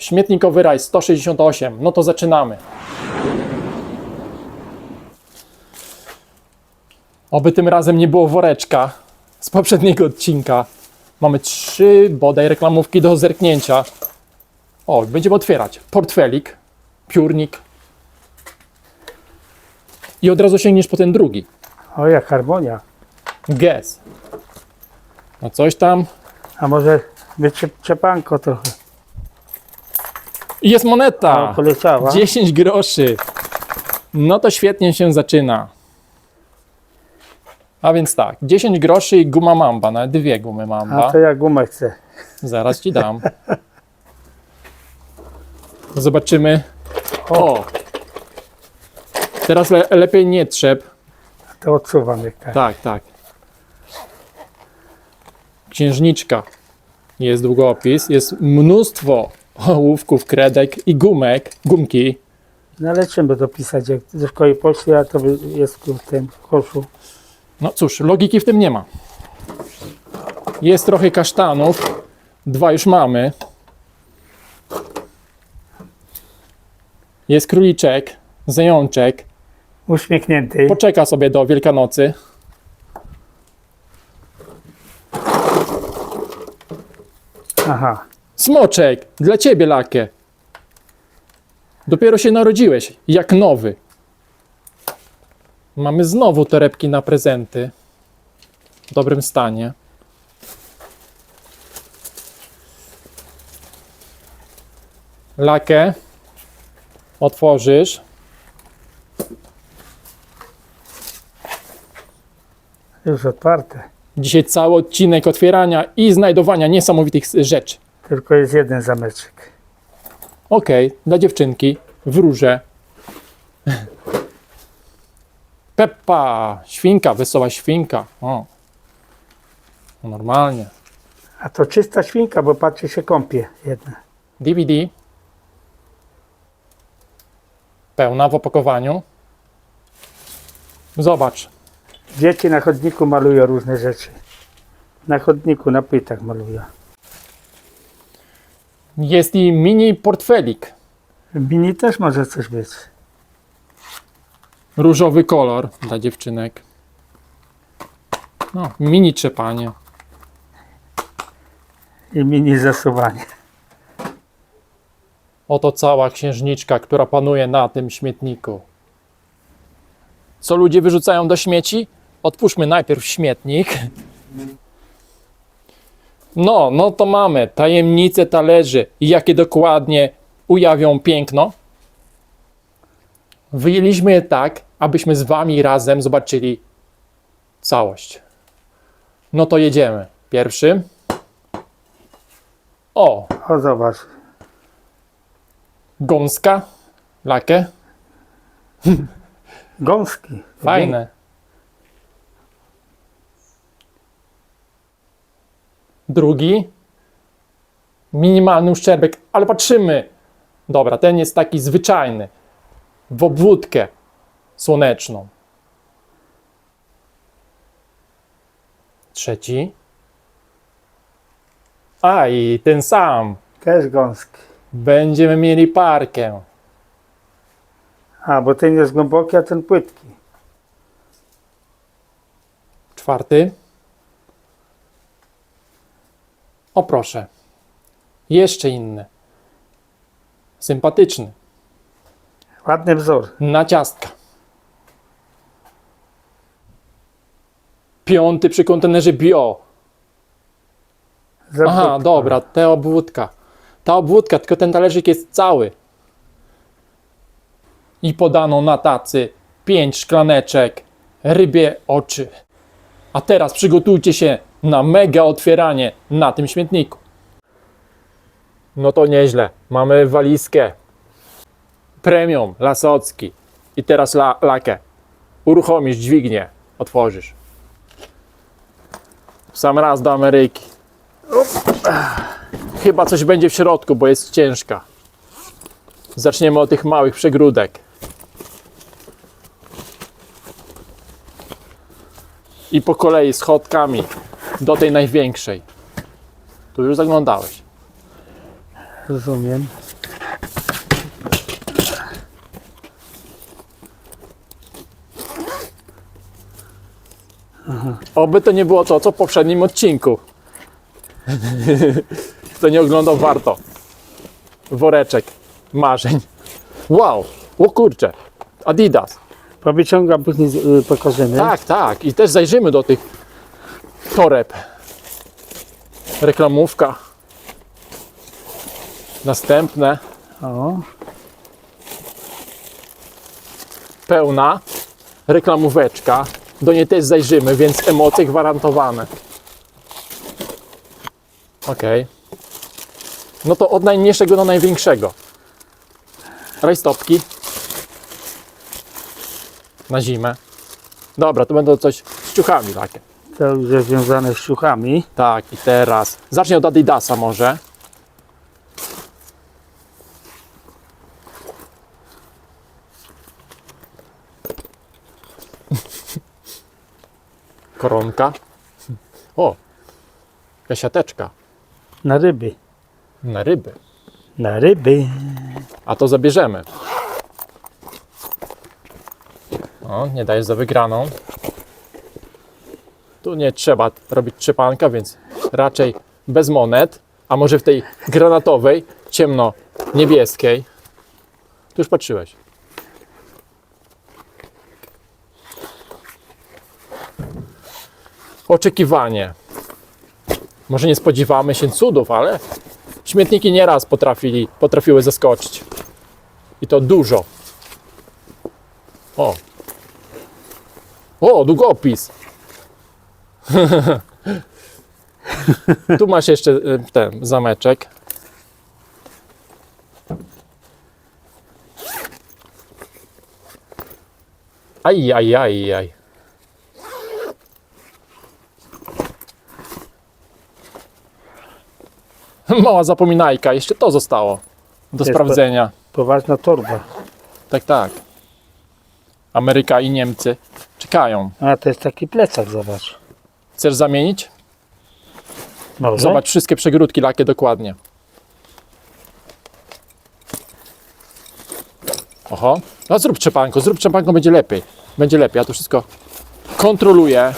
Śmietnikowy raj 168. No to zaczynamy. Oby tym razem nie było woreczka z poprzedniego odcinka. Mamy trzy bodaj reklamówki do zerknięcia. O, będziemy otwierać. Portfelik, piórnik. I od razu sięgniesz po ten drugi. O, jak harmonia. Guess. No coś tam. A może wyczepanko trochę. I jest moneta. O, poleciała. 10 groszy. No to świetnie się zaczyna. A więc tak, 10 groszy i guma mamba, nawet dwie gumy A mamba. to ja gumę chcę. Zaraz ci dam. Zobaczymy. O! Teraz le lepiej nie trzep. To odsuwam jak Tak, tak. Księżniczka. Jest długopis, jest mnóstwo ołówków, kredek i gumek, gumki. No ale czym by to pisać? Jak ze szkoły polskiej, a to jest w tym koszu. No cóż, logiki w tym nie ma. Jest trochę kasztanów. Dwa już mamy. Jest króliczek, zajączek. Uśmiechnięty. Poczeka sobie do Wielkanocy. Aha. Smoczek, dla ciebie lakie. Dopiero się narodziłeś, jak nowy. Mamy znowu torebki na prezenty. W dobrym stanie. Lakę. Otworzysz. Już otwarte. Dzisiaj cały odcinek otwierania i znajdowania niesamowitych rzeczy. Tylko jest jeden zameczek. Okej, dla dziewczynki wróżę. Peppa, świnka, wesoła świnka. O. No Normalnie. A to czysta świnka, bo patrzy się kąpie jedna. DVD. Pełna w opakowaniu. Zobacz. Dzieci na chodniku malują różne rzeczy. Na chodniku, na płytach malują. Jest i mini portfelik. Mini też może coś być. Różowy kolor dla dziewczynek. No, mini trzepanie. I mini zasuwanie. Oto cała księżniczka, która panuje na tym śmietniku. Co ludzie wyrzucają do śmieci? Otwórzmy najpierw śmietnik. No, no to mamy tajemnice talerzy. Jakie dokładnie ujawnią piękno? Wyjęliśmy je tak, abyśmy z wami razem zobaczyli całość. No to jedziemy. Pierwszy. O, O, zobacz. gąska, lakę. Gąski. Fajne. Drugi. Minimalny uszczerbek, ale patrzymy. Dobra, ten jest taki zwyczajny. W obwódkę słoneczną. Trzeci. A i ten sam. Też gąski. Będziemy mieli parkę. A, bo ten jest głęboki, a ten płytki. Czwarty. O proszę. Jeszcze inny. Sympatyczny. Ładny wzór. Na ciastka. Piąty przy kontenerze bio. Aha, Zabudka. dobra, ta obwódka. Ta obwódka, tylko ten talerzyk jest cały. I podano na tacy pięć szklaneczek, rybie oczy. A teraz przygotujcie się na mega otwieranie na tym śmietniku. No to nieźle. Mamy walizkę. Premium, Lasocki. I teraz la, lakę. Uruchomisz dźwignię, otworzysz. W sam raz do Ameryki. Chyba coś będzie w środku, bo jest ciężka. Zaczniemy od tych małych przegródek. I po kolei schodkami do tej największej. Tu już zaglądałeś. Rozumiem. Oby to nie było to, co w poprzednim odcinku. Kto nie oglądał, warto. Woreczek marzeń. Wow, o kurczę, Adidas. Powyciągam, później y, pokażemy. Tak, tak. I też zajrzymy do tych toreb. Reklamówka. Następne. O, Pełna reklamóweczka. Do niej też zajrzymy, więc emocje gwarantowane. Ok. No to od najmniejszego do największego. Rajstopki. Na zimę. Dobra, to będą coś z ciuchami takie. To już jest związane z ciuchami. Tak, i teraz. Zacznij od Adidasa może. Koronka. O, siateczka Na ryby. na ryby. Na ryby. A to zabierzemy. O, nie dajesz za wygraną. Tu nie trzeba robić trzepanka, więc raczej bez monet. A może w tej granatowej, ciemno-niebieskiej. Tu już patrzyłeś. Oczekiwanie. Może nie spodziewamy się cudów, ale śmietniki nieraz potrafili, potrafiły zaskoczyć. I to dużo. O. O, długopis. tu masz jeszcze y, ten zameczek. Aj, aj, aj, aj. Mała zapominajka, jeszcze to zostało do Jest sprawdzenia. Poważna torba. Tak, tak. Ameryka i Niemcy czekają. A to jest taki plecak, zobacz. Chcesz zamienić? Może? Zobacz wszystkie przegródki, lakie dokładnie. Oho. No zrób trzepanko, zrób trzepanko, będzie lepiej. Będzie lepiej, ja to wszystko kontroluję.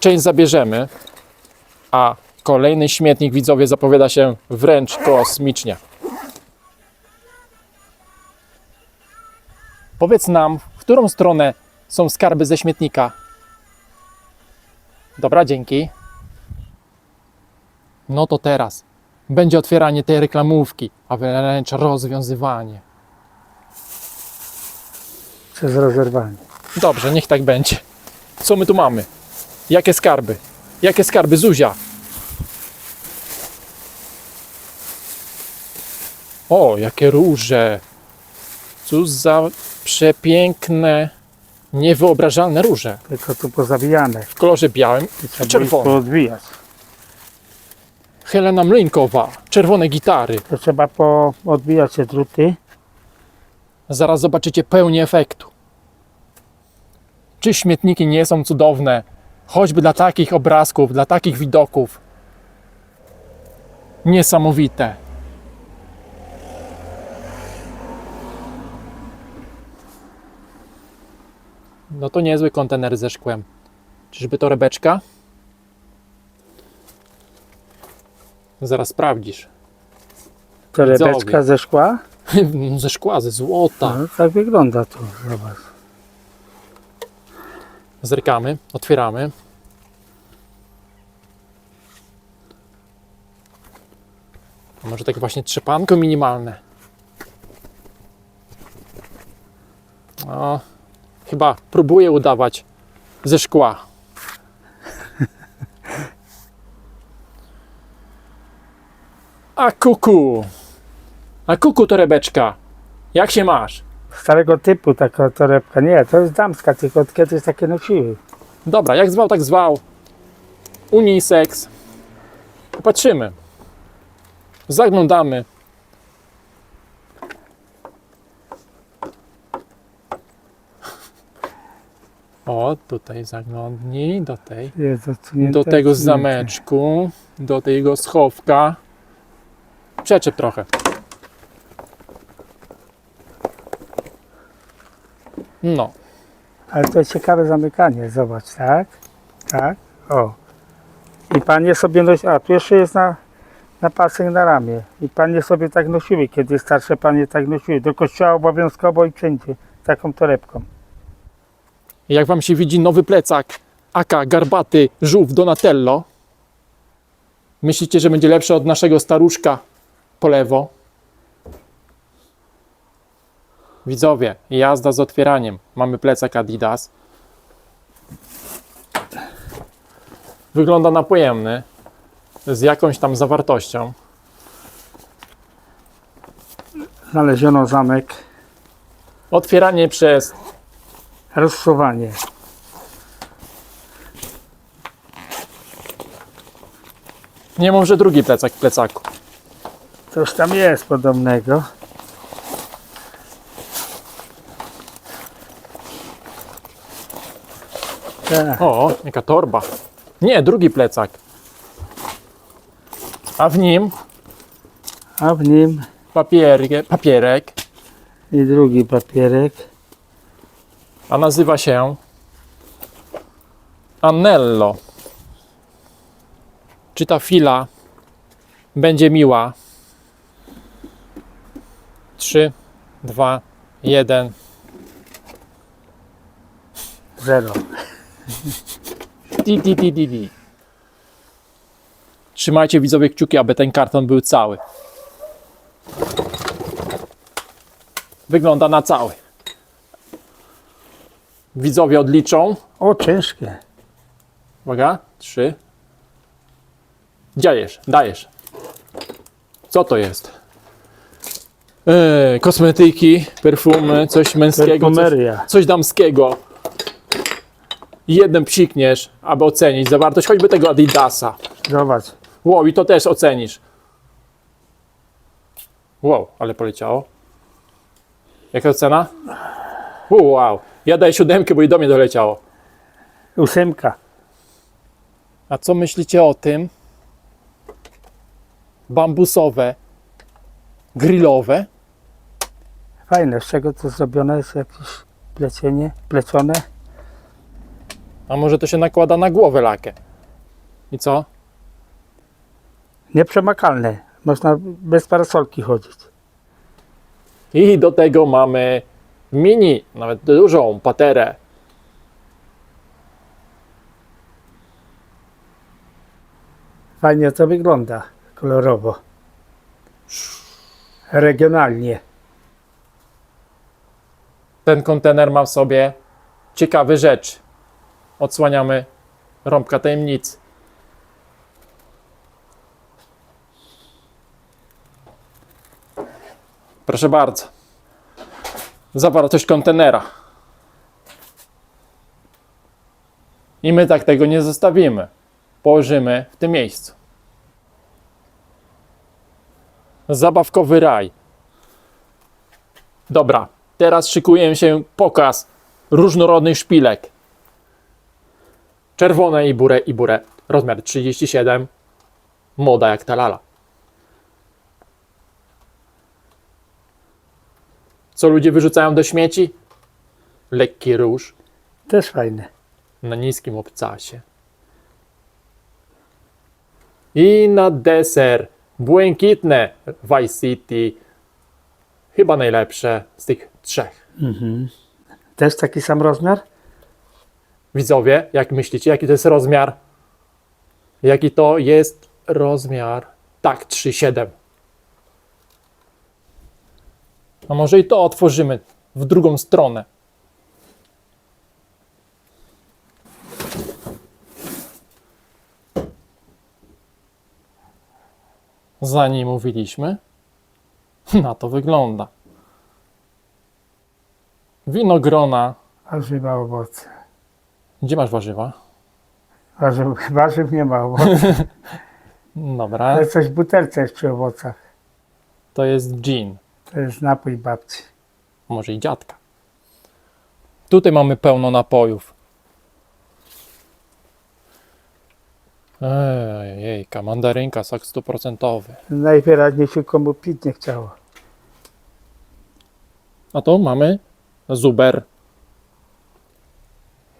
Część zabierzemy, a kolejny śmietnik widzowie zapowiada się wręcz kosmicznie. Powiedz nam, w którą stronę są skarby ze śmietnika. Dobra, dzięki. No to teraz będzie otwieranie tej reklamówki, a wręcz rozwiązywanie. Przez rozerwanie. Dobrze, niech tak będzie. Co my tu mamy? Jakie skarby? Jakie skarby, Zuzia? O, jakie róże. Cóż za przepiękne, niewyobrażalne róże. Tylko tu pozawijane. W kolorze białym I czerwonym. poodwijać. Helena Mlynkowa, czerwone gitary. To trzeba poodwijać te druty. Zaraz zobaczycie pełnię efektu. Czy śmietniki nie są cudowne? Choćby dla takich obrazków, dla takich widoków. Niesamowite. No to niezły kontener ze szkłem. Czyżby to rebeczka? Zaraz sprawdzisz. Torebeczka Widzowie. ze szkła. ze szkła, ze złota. No, tak wygląda to. Zobacz. Zerkamy, otwieramy. A może takie właśnie trzepanko minimalne. O, chyba próbuję udawać ze szkła. A kuku! A kuku torebeczka! Jak się masz? Starego typu taka torebka. Nie, to jest damska, tylko kiedyś takie nosiły. Dobra, jak zwał, tak zwał. Unisex. Popatrzymy. Zaglądamy. O, tutaj zaglądnij, do tej. Jest odsunięte, Do tego odsunięte. zameczku, do tego schowka. Przeczep trochę. No, Ale to ciekawe zamykanie, zobacz, tak? Tak? O. I panie sobie nosi, a tu jeszcze jest na, na pasek na ramię. I panie sobie tak nosiły, kiedy starsze panie tak nosiły. Do kościoła obowiązkowo i wszędzie. Taką torebką. Jak wam się widzi nowy plecak Aka Garbaty Żółw Donatello, myślicie, że będzie lepszy od naszego staruszka po lewo? Widzowie, jazda z otwieraniem. Mamy plecak Adidas. Wygląda na pojemny, z jakąś tam zawartością. Znaleziono zamek. Otwieranie przez Rozsuwanie. nie może drugi plecak w plecaku. Coś tam jest podobnego. Tak. O, jaka torba. Nie, drugi plecak. A w nim A w nim papierek, papierek, i drugi papierek. A nazywa się Anello. Czy ta fila będzie miła? 3, 2, 1. Zero. Di, di, di, di, di. Trzymajcie widzowie kciuki, aby ten karton był cały. Wygląda na cały. Widzowie odliczą. O, ciężkie. Uwaga, trzy. Dajesz, dajesz. Co to jest? Eee, kosmetyki, perfumy, coś męskiego, coś, Perfumeria. coś damskiego. I Jednym psikniesz, aby ocenić zawartość choćby tego Adidasa. Zobacz. Wow, i to też ocenisz. Wow, ale poleciało. Jaka ocena? Wow, ja daję siódemkę, bo i do mnie doleciało. Ósemka. A co myślicie o tym? Bambusowe, grillowe. Fajne. Z czego to zrobione jest jakieś plecienie? Plecione? A może to się nakłada na głowę lakę? I co? Nieprzemakalne. Można bez parasolki chodzić. I do tego mamy mini, nawet dużą paterę. Fajnie to wygląda. Kolorowo. Regionalnie. Ten kontener ma w sobie ciekawe rzeczy. Odsłaniamy rąbka tajemnicy. Proszę bardzo. Zawartość kontenera. I my tak tego nie zostawimy. Położymy w tym miejscu. Zabawkowy raj. Dobra, teraz szykuje się pokaz różnorodnych szpilek. Czerwone i burę i burę. Rozmiar 37. Moda jak ta lala. Co ludzie wyrzucają do śmieci? Lekki róż Też fajne. na niskim obcasie. I na deser błękitne Vice City. Chyba najlepsze z tych trzech. Też taki sam rozmiar? Widzowie, jak myślicie, jaki to jest rozmiar? Jaki to jest rozmiar? Tak, 3,7. A może i to otworzymy w drugą stronę. Zanim mówiliśmy, na to wygląda. Winogrona. Warzywa, owoce. Gdzie masz warzywa? Warzyw, warzyw nie ma owoców. Dobra, Ale coś w butelce jest przy owocach. to jest gin. To jest napój babci. Może i dziadka. Tutaj mamy pełno napojów. Ej, jejka, mandarynka, sak stuprocentowy. Najwyraźniej się komu pić nie chciało. A to mamy zuber.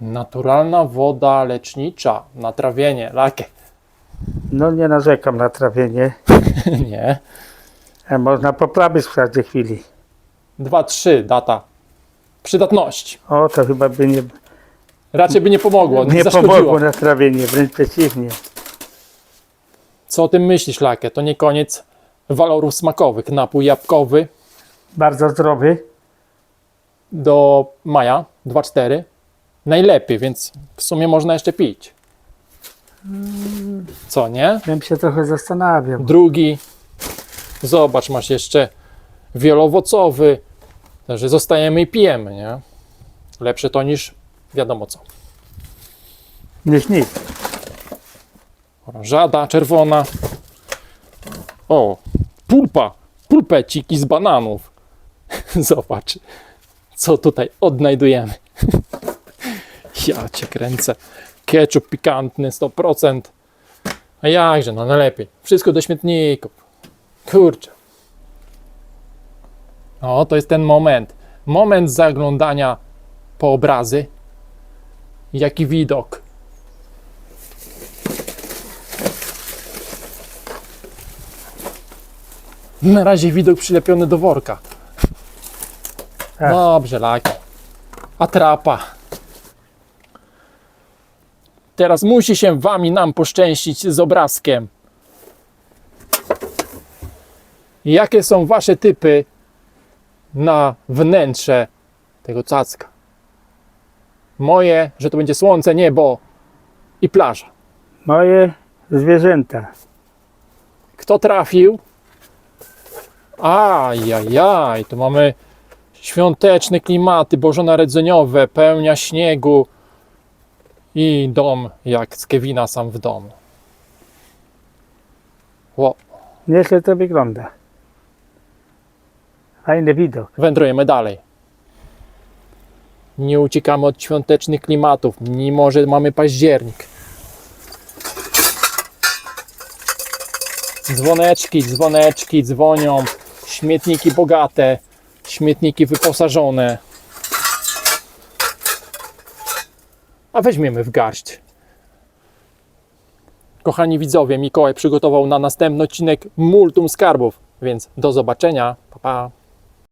Naturalna woda lecznicza na trawienie, lakie. No nie narzekam na trawienie. nie. A można poprawić w każdej chwili. 2-3 data przydatności. O, to chyba by nie, Raczej by nie pomogło, nie, nie zaszkodziło. pomogło na trawienie, wręcz przeciwnie. Co o tym myślisz, Lakie? To nie koniec walorów smakowych. Napój jabłkowy Bardzo zdrowy. do maja 2-4. Najlepiej, więc w sumie można jeszcze pić. Co, nie? Bym się trochę zastanawiał. Drugi. Zobacz, masz jeszcze wielowocowy. Także zostajemy i pijemy, nie? Lepsze to niż wiadomo co. Nic, nic. Oranżada czerwona. O, pulpa. Pulpeciki z bananów. Zobacz, co tutaj odnajdujemy. Ja cię kręcę. Ketchup pikantny 100%. A jakże, no najlepiej. Wszystko do śmietników. Kurczę. O, to jest ten moment. Moment zaglądania po obrazy. Jaki widok. Na razie widok przylepiony do worka. Dobrze, laki. Atrapa. Teraz musi się wam i nam poszczęścić z obrazkiem. Jakie są wasze typy na wnętrze tego cacka? Moje, że to będzie słońce, niebo i plaża. Moje zwierzęta. Kto trafił? Ajajaj, tu mamy świąteczne klimaty bożonarodzeniowe, pełnia śniegu i dom jak z Kevina sam w domu. Ło, Nieźle to wygląda. Fajny widok. wędrujemy dalej. Nie uciekamy od świątecznych klimatów, mimo że mamy październik. Dzwoneczki, dzwoneczki dzwonią, śmietniki bogate, śmietniki wyposażone. A weźmiemy w garść. Kochani widzowie, Mikołaj przygotował na następny odcinek multum skarbów, więc do zobaczenia. Pa, pa.